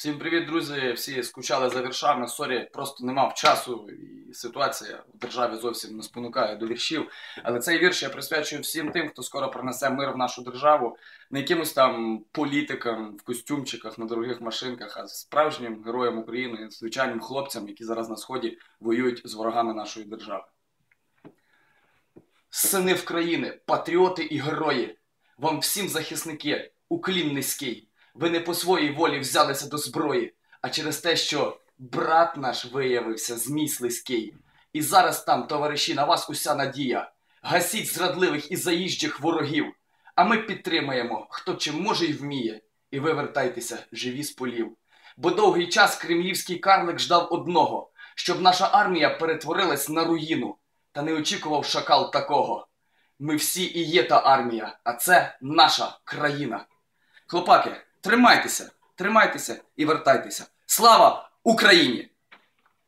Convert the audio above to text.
Всім привіт, друзі! Всі скучали за віршами. Сорі, просто не мав часу, і ситуація в державі зовсім не спонукає до віршів. Але цей вірш я присвячую всім тим, хто скоро принесе мир в нашу державу, не якимось там політикам в костюмчиках на дорогих машинках, а справжнім героям України, звичайним хлопцям, які зараз на сході воюють з ворогами нашої держави. Сини в країни, патріоти і герої, вам всім захисники, уклін низький. Ви не по своїй волі взялися до зброї, а через те, що брат наш виявився змій слизький. І зараз там, товариші, на вас уся надія. Гасіть зрадливих і заїжджих ворогів. А ми підтримаємо, хто чим може й вміє, і ви вертайтеся живі з полів. Бо довгий час кремлівський карлик ждав одного, щоб наша армія перетворилась на руїну, та не очікував шакал такого. Ми всі і є та армія, а це наша країна. Хлопаки, тримайтеся, тримайтеся і вертайтеся. Слава Україні!